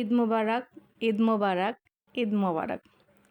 ঈদ মোবারক ঈদ মোবারক ঈদ মোবারক।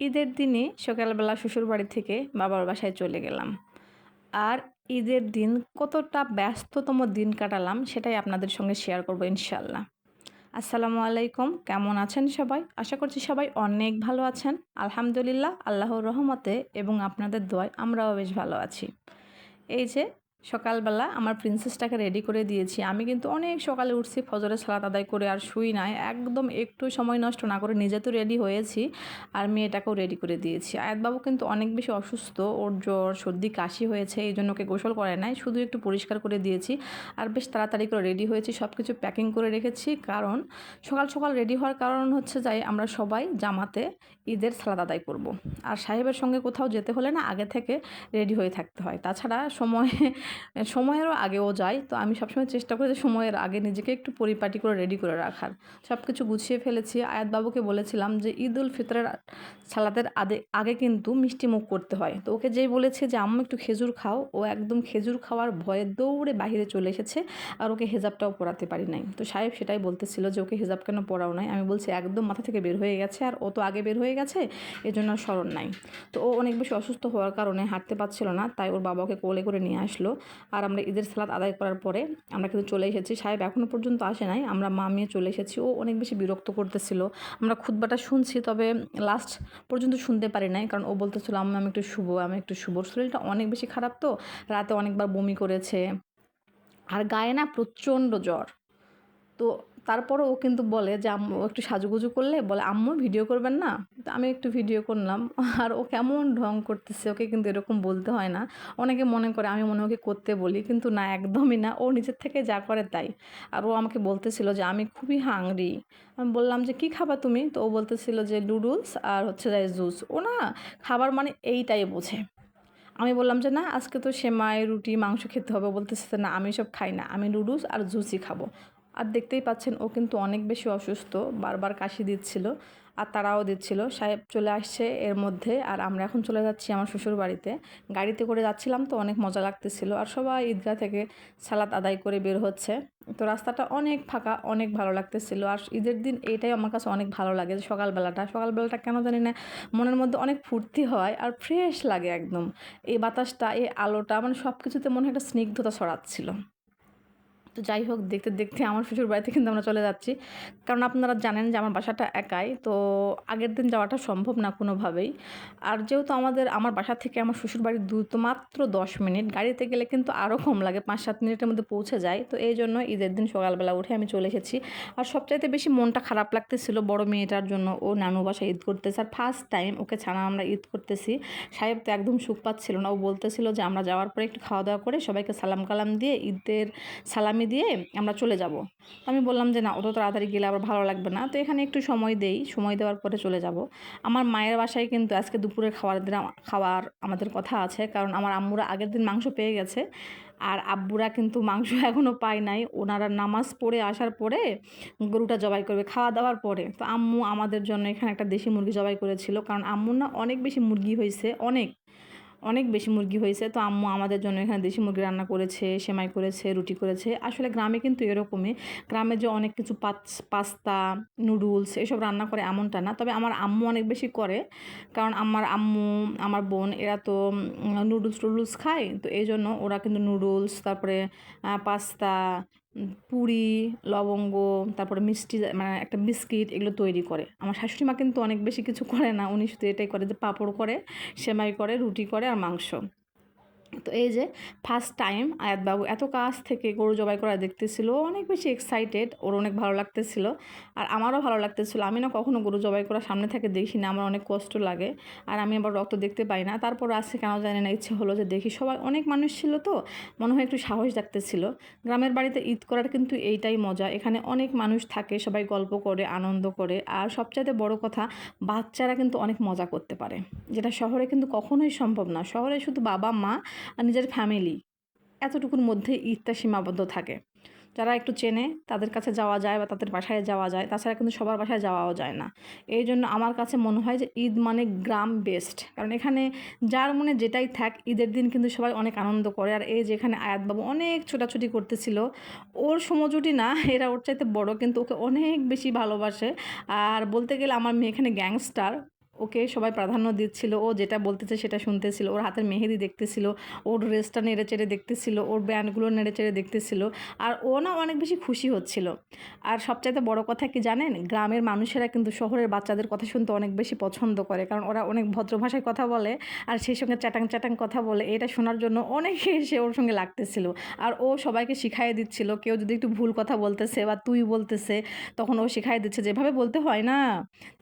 ঈদের দিনে সকালবেলা শ্বশুর বাড়ি থেকে বাবার বাসায় চলে গেলাম। আর ঈদের দিন কতটা ব্যস্ততম দিন কাটালাম সেটাই আপনাদের সঙ্গে শেয়ার করব ইনশাল্লাহ আসসালামু আলাইকুম, কেমন আছেন সবাই? আশা করছি সবাই অনেক ভালো আছেন। আলহামদুলিল্লাহ, আল্লাহর রহমতে এবং আপনাদের দোয়ায় আমরাও বেশ ভালো আছি। এই যে সকালবেলা আমার প্রিন্সেসটাকে রেডি করে দিয়েছি। আমি কিন্তু অনেক সকালে উঠছি, ফজরের সালাত আদায় করে আর শুই নাই। একদম একটু সময় নষ্ট না করে নিজে তো রেডি হয়েছি আর মেয়েটাকেও রেডি করে দিয়েছি। আয়াতবাবু কিন্তু অনেক বেশি অসুস্থ, ওর জ্বর, সর্দি, কাশি হয়েছে, এই জন্য ওকে গোসল করে নাই। শুধু একটু পরিষ্কার করে দিয়েছি আর বেশ তাড়াতাড়ি করে রেডি হয়েছি সব কিছু প্যাকিং করে রেখেছি। কারণ সকাল সকাল রেডি হওয়ার কারণ হচ্ছে যাই, আমরা সবাই জামাতে ঈদের সালাদ আদায় করব। আর সাহেবের সঙ্গে কোথাও যেতে হলে না, আগে থেকে রেডি হয়ে থাকতে হয়। তাছাড়া সময় সময়েরও আগেও যাই তো আমি সবসময় চেষ্টা করি যে সময়ের আগে নিজেকে একটু পরিপাটি করে রেডি করে রাখার। সব কিছু গুছিয়ে ফেলেছি। আয়াত বাবুকে বলেছিলাম যে ঈদ উল ফিতরের সালাদের আগে আগে কিন্তু মিষ্টি মুখ করতে হয়। তো ওকে যেই বলেছে যে, আম্মু, একটু খেজুর খাও। ও একদম খেজুর খাওয়ার ভয়ে দৌড়ে বাহিরে চলে এসেছে আর ওকে হেজাবটাও পরাতে পারি নাই। তো সাহেব সেটাই বলতেছিল যে, ওকে হেজাব কেন পরাও নাই? আমি বলছি, একদম মাথা থেকে বের হয়ে গেছে আর ও তো আগে বের হয়ে গেছে, এজন্য স্মরণ নাই। তো ও অনেক বেশি অসুস্থ হওয়ার কারণে হাঁটতে পারছিল না। তাই ওর বাবাকে কোলে করে নিয়ে আসলো। আর আমরা ঈদের সালাদ আদায় করার পরে আমরা কিন্তু চলে এসেছি। সাহেব এখনও পর্যন্ত আসে নাই। আমরা মা মেয়ে চলে এসেছি। ও অনেক বেশি বিরক্ত করতেছিল। আমরা খুদবাটা শুনছি, তবে লাস্ট পর্যন্ত শুনতে পারি নাই। কারণ ও বলতেছিল আমি আমি একটু শুভ আমি একটু শুভ শরীরটা অনেক বেশি খারাপ তো। রাতে অনেকবার বমি করেছে। আর গায়ে না প্রচণ্ড জ্বর। তো তারপরে ও কিন্তু বলে যে, আম্মু, একটু সাজুগুজু করলে? বলে, আম্মু, ভিডিও করবেন না? তো আমি একটু ভিডিও করলাম। আর ও কেমন ঢং করতেছে, ওকে কিন্তু এরকম বলতে হয় না। অনেকে মনে করে আমি মনে ওকে করতে বলি, কিন্তু না, একদমই না। ও নিজের থেকে যা করে তাই। আর ও আমাকে বলতেছিল যে, আমি খুবই হাংরি আমি বললাম যে, কি খাবা তুমি? তো ও বলতেছিল যে নুডলস আর হচ্ছে যে জুস ও না, খাবার মানে এইটাই বোঝে। আমি বললাম যে, না, আজকে তো সেমাই, রুটি, মাংস খেতে হবে। বলতেছে না, আমি সব খাই না। আমি নুডলস আর জুসই খাব। আর দেখতেই পাচ্ছেন ও কিন্তু অনেক বেশি অসুস্থ, বারবার কাশি দিচ্ছিল আর তারাও দিচ্ছিল। সাহেব চলে আসছে এর মধ্যে আর আমরা এখন চলে যাচ্ছি আমার শ্বশুর বাড়িতে। গাড়িতে করে যাচ্ছিলাম তো অনেক মজা লাগতেছিল আর সবাই ঈদগাহ থেকে সালাত আদায় করে বের হচ্ছে। তো রাস্তাটা অনেক ফাঁকা, অনেক ভালো লাগতেছিল আর ঈদের দিন এটাই আমার কাছে অনেক ভালো লাগে যে সকালবেলাটা। সকালবেলাটা কেন জানি না, মনের মধ্যে অনেক ফুর্তি হয় আর ফ্রেশ লাগে একদম। এই বাতাসটা, এই আলোটা মানে সব কিছুতে মনে হয় একটা স্নিগ্ধতা ছড়াচ্ছিল। তো যাই হোক, দেখতে দেখতে আমার শ্বশুর বাড়িতে কিন্তু আমরা চলে যাচ্ছি। কারণ আপনারা জানেন যে আমার বাসাটা একাই, তো আগের দিন যাওয়াটা সম্ভব না কোনোভাবেই। আর যেহেতু আমাদের, আমার বাসা থেকে আমার শ্বশুর বাড়ির দূরত্ব মাত্র দশ মিনিট, গাড়িতে গেলে কিন্তু আরও কম লাগে, পাঁচ সাত মিনিটের মধ্যে পৌঁছে যায়। তো এই জন্য ঈদের দিন সকালবেলা উঠে আমি চলে এসেছি। আর সবচাইতে বেশি মনটা খারাপ লাগতেছিল বড় মেয়েটার জন্য। ও নানু বাসা ঈদ করতেছে। আর ফার্স্ট টাইম ওকে ছাড়া আমরা ঈদ করতেছি। সাহেব তো একদম সুখ পাচ্ছিল না। ও বলতেছিল যে আমরা যাওয়ার পরে একটু খাওয়া দাওয়া করে সবাইকে সালাম কালাম দিয়ে ঈদের সালামি দিয়ে আমরা চলে যাব। আমি বললাম যে, না, অত তাড়াতাড়ি গেলে আবার ভালো লাগবে না। তো এখানে একটু সময় দেই, সময় দেওয়ার পরে চলে যাব। আমার মায়ের বাসায় কিন্তু আজকে দুপুরে খাওয়ার দিন, খাওয়ার আমাদের কথা আছে। কারণ আমার আম্মুরা আগের দিন মাংস পেয়ে গেছে। আর আব্বুরা কিন্তু মাংস এখনও পায় নাই। ওনারা নামাজ পড়ে আসার পরে গরুটা জবাই করবে খাওয়া দাওয়ার পরে। তো আম্মু আমাদের জন্য এখানে একটা দেশি মুরগি জবাই করেছিল। কারণ আম্মুর না অনেক বেশি মুরগি হয়েছে অনেক। অনেক বেশি মুরগি হয়েছে। তো আম্মু আমাদের জন্য এখানে দেশি মুরগি রান্না করেছে, সেমাই করেছে, রুটি করেছে। আসলে গ্রামে কিন্তু এরকমই। গ্রামে যে অনেক কিছু পাস্তা, নুডলস এসব রান্না করে এমনটা না। তবে আমার আম্মু অনেক বেশি করে। কারণ আমার আম্মু, আমার বোন, এরা তো নুডলস টুডলস খায়। তো এই জন্য ওরা কিন্তু নুডলস, তারপরে পাস্তা পুরি, লবঙ্গ, তারপরে মিষ্টি মানে একটা বিস্কিট এগুলো তৈরি করে। আমার শাশুড়ি মা কিন্তু অনেক বেশি কিছু করে না। উনি শুধু এটাই করে যে পাঁপড় করে, সেমাই করে, রুটি করে আর মাংস। তো এই যে ফার্স্ট টাইম আয়াতবাবু এত কাছ থেকে গরু জবাই করা দেখতেছিল, অনেক বেশি এক্সাইটেড ওর অনেক ভালো লাগতেছিল। আর আমারও ভালো লাগতেছিল। আমি না কখনো গরু জবাই করা সামনে থেকে দেখি না আমার অনেক কষ্ট লাগে। আর আমি আবার রক্ত দেখতে পাই না। তারপর আজকে কেন জানি না, ইচ্ছে হলো যে দেখি সবাই অনেক মানুষ ছিল তো, মনে হয় একটু সাহস দেখতেছিল গ্রামের বাড়িতে ঈদ করার কিন্তু এইটাই মজা। এখানে অনেক মানুষ থাকে, সবাই গল্প করে, আনন্দ করে। আর সবচাইতে বড় কথা, বাচ্চারা কিন্তু অনেক মজা করতে পারে। যেটা শহরে কিন্তু কখনোই সম্ভব না। শহরে শুধু বাবা, মা আর নিজের ফ্যামিলি এতটুকুর মধ্যে ঈদটা সীমাবদ্ধ থাকে। যারা একটু চেনে, তাদের কাছে যাওয়া যায় বা তাদের বাসায় যাওয়া যায়, তাছাড়া কিন্তু সবার বাসায় যাওয়াও যায় না। এই জন্য আমার কাছে মনে হয় যে ঈদ মানে গ্রাম বেস্ট কারণ এখানে যার মনে যেটাই থাক, ঈদের দিন কিন্তু সবাই অনেক আনন্দ করে। আর এই যে এখানে আয়াতবাবু অনেক ছোটাছুটি করতেছিল, ওর সমজুটি না, এরা ওর চাইতে বড়, কিন্তু ওকে অনেক বেশি ভালোবাসে। আর বলতে গেলে আমার মেয়ে এখানে গ্যাংস্টার ওকে সবাই প্রাধান্য দিচ্ছিল, ও যেটা বলতেছে সেটা শুনতেছিল, ওর হাতের মেহেদি দেখতেছিল, ওর ড্রেসটা নেড়ে চেড়ে দেখতেছিল, ওর ব্যান্ডগুলো নেড়ে চেড়ে দেখতেছিল, আর ও না অনেক বেশি খুশি হচ্ছিল। আর সবচাইতে বড় কথা কি জানেন, গ্রামের মানুষেরা কিন্তু শহরের বাচ্চাদের কথা শুনতে অনেক বেশি পছন্দ করে, কারণ ওরা অনেক ভদ্র ভাষায় কথা বলে, আর সেই সঙ্গে চ্যাটাং চ্যাটাং কথা বলে, এটা শোনার জন্য অনেকে এসে ওর সঙ্গে লাগতেছিল। আর ও সবাইকে শিখাই দিচ্ছিল, কেউ যদি একটু ভুল কথা বলতেছে বা তুই বলতেছে, তখন ও শিখাই দিচ্ছে, যেভাবে বলতে হয় না।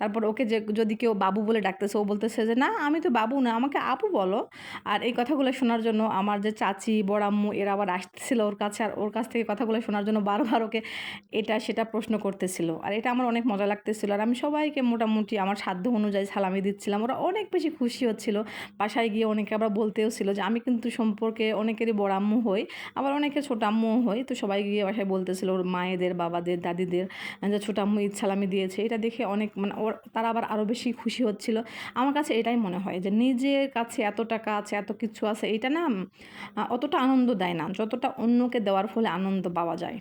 তারপর ওকে যে, যদি কেউ বাবু বলে ডাকতেছে। ও বলতেছে যে, না, আমি তো বাবু না, আমাকে আপু বলো। আর এই কথাগুলো শোনার জন্য আমার যে চাচি, বড়াম্মু, এরা আবার আসতেছিল ওর কাছে আর ওর কাছ থেকে কথাগুলো শোনার জন্য বারবার ওকে এটা সেটা প্রশ্ন করতেছিল। আর এটা আমার অনেক মজা লাগতেছিল। আর আমি সবাইকে মোটামুটি আমার সাধ্য অনুযায়ী সালামি দিচ্ছিলাম। ওরা অনেক বেশি খুশি হচ্ছিল। বাসায় গিয়ে অনেকে আবার বলতেও ছিল যে, আমি কিন্তু সম্পর্কে অনেকেরই বড় আম্মু হই, আবার অনেকে ছোট আম্মুও হই। তো সবাই গিয়ে বাসায় বলতেছিল ওর মায়েদের, বাবাদের, দাদিদের যে ছোট আম্মু দিয়েছে। এটা দেখে অনেক মানে ওর, তারা আবার আরও বেশি খুশি হচ্ছিল। আমার কাছে এটাই মনে হয় যে নিজের কাছে এত টাকা আছে, এত কিছু আছে, এটা না অতটা আনন্দ দেয় না। যতটা অন্যকে দেওয়ার ফলে আনন্দ পাওয়া যায়।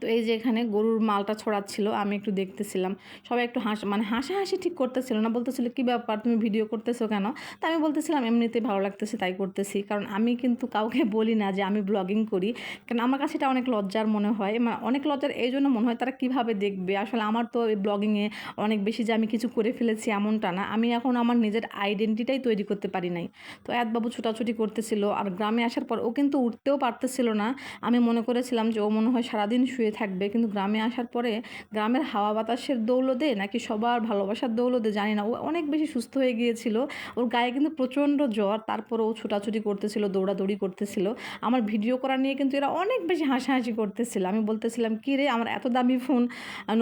তো এই যে এখানে গরুর মালটা ছড়াচ্ছিল, আমি একটু দেখতেছিলাম। সবাই একটু হাস মানে হাসাহাসি ঠিক করতেছিল না, বলতেছিল, কী ব্যাপার, তুমি ভিডিও করতেছো কেন? তা আমি বলতেছিলাম এমনিতে ভালো লাগতেছে, তাই করতেছি। কারণ আমি কিন্তু কাউকে বলি না যে আমি ব্লগিং করি। কারণ আমার কাছে এটা অনেক লজ্জার মনে হয় মানে অনেক লজ্জার, এই জন্য মনে হয় তারা কীভাবে দেখবে? আসলে আমার তো এই ব্লগিংয়ে অনেক বেশি যে আমি কিছু করে ফেলেছি এমনটা না। আমি এখন আমার নিজের আইডেন্টিটাই তৈরি করতে পারি নাই। তো বাবু ছোটাছুটি করতেছিল, আর গ্রামে আসার পর ও কিন্তু উঠতেও পারতেছিল না। আমি মনে করেছিলাম যে ও মনে হয় সারাদিন শুয়ে থাকবে। কিন্তু গ্রামে আসার পরে গ্রামের হাওয়া বাতাসের দৌলতে নাকি সবার ভালোবাসার দৌলতে, জানি না, ও অনেক বেশি সুস্থ হয়ে গিয়েছিল। ওর গায়ে কিন্তু প্রচণ্ড জ্বর তারপরে ও ছোটাছুটি করতেছিল, দৌড়াদৌড়ি করতেছিল। আমার ভিডিও করা নিয়ে কিন্তু এরা অনেক বেশি হাসাহাসি করতেছিল। আমি বলতেছিলাম, কী রে, আমার এত দামি ফোন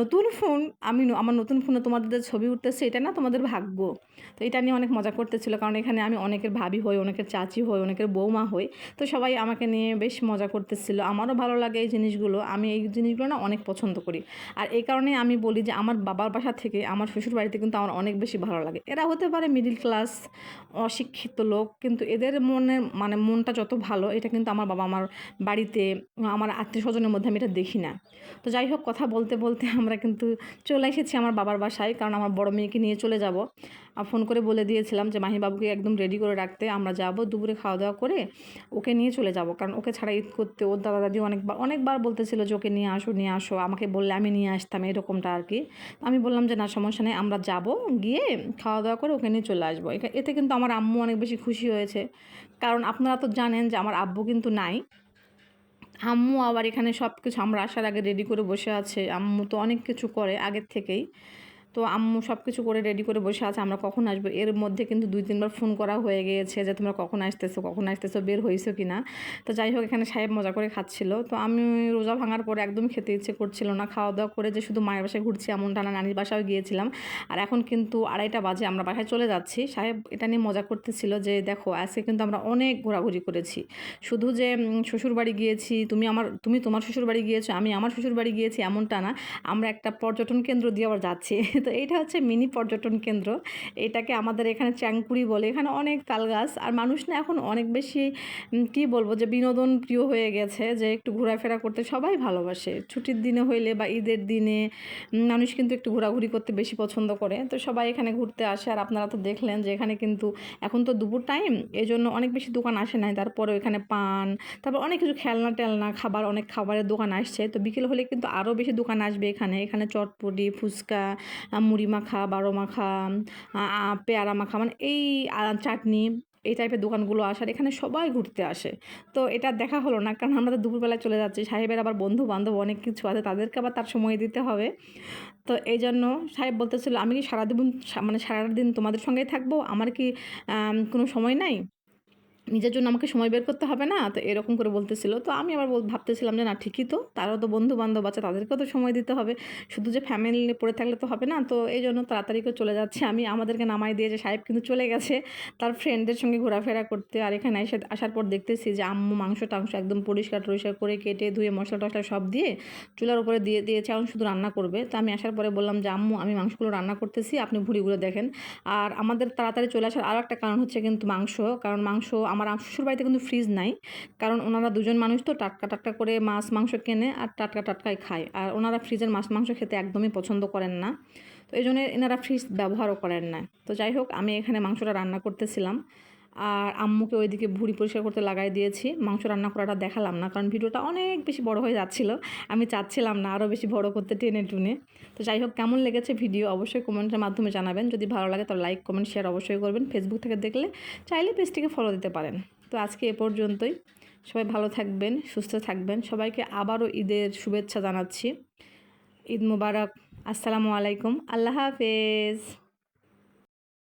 নতুন ফোন, আমি আমার নতুন ফোনে তোমাদের ছবি উঠতেছে, এটা না তোমাদের ভাগ্য? তো এটা নিয়ে অনেক মজা করতেছিল, কারণ এখানে আমি অনেকের ভাবি হই, অনেকের চাচি হই, অনেকের বৌমা হই। তো সবাই আমাকে নিয়ে বেশ মজা করতেছিল। আমারও ভালো লাগে এই জিনিসগুলো। আমি এই জিনিসগুলো না অনেক পছন্দ করি। আর এই কারণে আমি বলি যে আমার বাবার বাসা থেকে আমার শ্বশুর বাড়িতে কিন্তু আমার অনেক বেশি ভালো লাগে। এরা হতে পারে মিডিল ক্লাস অশিক্ষিত লোক, কিন্তু এদের মনে মানে মনটা যত ভালো, এটা কিন্তু আমার বাবা আমার বাড়িতে, আমার আত্মীয় স্বজনের মধ্যে আমি এটা দেখি না। তো যাই হোক, কথা বলতে বলতে আমরা কিন্তু চলে এসেছি আমার বাবার বাসায়, কারণ আমার বড় মেয়েকে নিয়ে চলে যাব। ফোন করে বলে দিয়েছিলাম যে, মাহিবাবুকে একদম রেডি করে রাখতে আমরা যাব দুপুরে খাওয়া দাওয়া করে ওকে নিয়ে চলে যাব। কারণ ওকে ছাড়া ঈদ করতে ওর দাদা দাদি অনেকবার অনেকবার বলতেছিল যে, ওকে নিয়ে আসো নিয়ে আসো। আমাকে বললে আমি নিয়ে আসতাম এরকমটা আর কি। আমি বললাম যে, না, সমস্যা নেই, আমরা যাব, গিয়ে খাওয়া দাওয়া করে ওকে নিয়ে চলে আসব। এতে কিন্তু আমার আম্মু অনেক বেশি খুশি হয়েছে। কারণ আপনারা তো জানেন যে, আমার আব্বু কিন্তু নাই। আম্মু আবার এখানে সব কিছু আমরা আসার আগে রেডি করে বসে আছে। আম্মু তো অনেক কিছু করে আগের থেকেই। তো আম্মু সব কিছু করে রেডি করে বসে আছে, আমরা কখন আসব? এর মধ্যে কিন্তু দুই তিনবার ফোন করা হয়ে গিয়েছে যে, তোমরা কখন আসতেছো? কখন আসতেছো? বের হয়েছো কি না তো যাই হোক, এখানে সাহেব মজা করে খাচ্ছিল। তো আমি রোজা ভাঙার পরে একদম খেতে ইচ্ছে করছিল না। খাওয়া দাওয়া করে যে, শুধু মায়ের বাসায় ঘুরছি এমন টানা নানির বাসায় গিয়েছিলাম। আর এখন কিন্তু আড়াইটা বাজে, আমরা বাসায় চলে যাচ্ছি। সাহেব এটা নিয়ে মজা করতেছিল যে, দেখো, আজকে কিন্তু আমরা অনেক ঘোরাঘুরি করেছি। শুধু যে শ্বশুর বাড়ি গিয়েছি, তুমি আমার, তুমি তোমার শ্বশুর বাড়ি গিয়েছো, আমি আমার শ্বশুর বাড়ি গিয়েছি, এমনটা না। আমরা একটা পর্যটন কেন্দ্র দিয়ে আবার যাচ্ছি। তো এইটা হচ্ছে মিনি পর্যটন কেন্দ্র। এটাকে আমাদের এখানে চ্যাংকুড়ি বলে। এখানে অনেক তাল গাছ আর মানুষ না এখন অনেক বেশি কি বলব যে বিনোদন প্রিয় হয়ে গেছে, যে একটু ঘোরাফেরা করতে সবাই ভালোবাসে। ছুটির দিনে হইলে বা ঈদের দিনে মানুষ কিন্তু একটু ঘোরাঘুরি করতে বেশি পছন্দ করে। তো সবাই এখানে ঘুরতে আসে। আর আপনারা তো দেখলেন যে এখানে কিন্তু এখন তো দুপুর টাইম এই জন্য অনেক বেশি দোকান আসে নাই। তারপরে এখানে পান, তারপর অনেক কিছু খেলনা টেলনা, খাবার, অনেক খাবারের দোকান আসছে। তো বিকেল হলে কিন্তু আরও বেশি দোকান আসবে এখানে। এখানে চটপটি, ফুচকা মুড়ি মাখা, বারো মাখা পেয়ারা মাখা মানে এই চাটনি, এই টাইপের দোকানগুলো আসার এখানে সবাই ঘুরতে আসে। তো এটা দেখা হলো না, কারণ আমরা তো দুপুরবেলায় চলে যাচ্ছি। সাহেবের আবার বন্ধু বান্ধব অনেক কিছু আছে, তাদেরকে আবার তার সময় দিতে হবে। তো এই জন্য সাহেব বলতেছিল, আমি কি সারাদিন মানে সারাদিন তোমাদের সঙ্গেই থাকব? আমার কি কোনো সময় নাই? নিজের জন্য আমাকে সময় বের করতে হবে না, তো এরকম করে বলতেছিল। তো আমি আবার ভাবতেছিলাম যে না, ঠিকই তো, তারও তো বন্ধু বান্ধব আছে, তাদেরকেও তো সময় দিতে হবে। শুধু যে ফ্যামিলি পড়ে থাকলে তো হবে না, তো এই জন্য তাড়াতাড়ি করে চলে যাচ্ছে আমি। আমাদেরকে নামাই দিয়ে যে সাহেব কিন্তু চলে গেছে, তার ফ্রেন্ডদের সঙ্গে ঘোরাফেরা করতে। আর এখানে এসে আসার পর দেখতেছি যে আম্মু মাংস টাংস একদম পরিষ্কার টরিষ্কার করে কেটে ধুয়ে মশলা টশলা সব দিয়ে চুলার উপরে দিয়ে দিয়েছে, এখন শুধু রান্না করবে। তো আমি আসার পরে বললাম যে, আম্মু, আমি মাংসগুলো রান্না করতেছি, আপনি ভুড়িগুলো দেখেন। আর আমাদের তাড়াতাড়ি চলে আসার আরও একটা কারণ হচ্ছে কিন্তু মাংস, কারণ মাংস আমার আম- শ্বশুর বাড়িতে কিন্তু ফ্রিজ নাই। কারণ ওনারা দুজন মানুষ তো, টাটকা টাটকা করে মাছ, মাংস কেনে আর টাটকা টাটকাই খায়। আর ওনারা ফ্রিজের মাছ, মাংস খেতে একদমই পছন্দ করেন না। তো এই জন্য এনারা ফ্রিজ ব্যবহারও করেন না। তো যাই হোক, আমি এখানে মাংসটা রান্না করতেছিলাম। আর আম্মুকে ওইদিকে ভুড়ি পরিষ্কার করতে লাগাই দিয়েছি। মাংস রান্না করাটা দেখালাম না, কারণ ভিডিওটা অনেক বেশি বড় হয়ে যাচ্ছিল। আমি চাচ্ছিলাম না আরও বেশি বড় করতে টেনে টুনে। তো যাই হোক, কেমন লেগেছে ভিডিও অবশ্যই কমেন্টের মাধ্যমে জানাবেন। যদি ভালো লাগে তাহলে লাইক কমেন্ট শেয়ার অবশ্যই করবেন। ফেসবুক থেকে দেখলে চাইলে পেজটিকে ফলো দিতে পারেন। তো আজকে এ পর্যন্তই। সবাই ভালো থাকবেন, সুস্থ থাকবেন। সবাইকে আবারও ঈদের শুভেচ্ছা জানাচ্ছি। ঈদ মুবারক। আসসালামু আলাইকুম। আল্লাহ হাফেজ।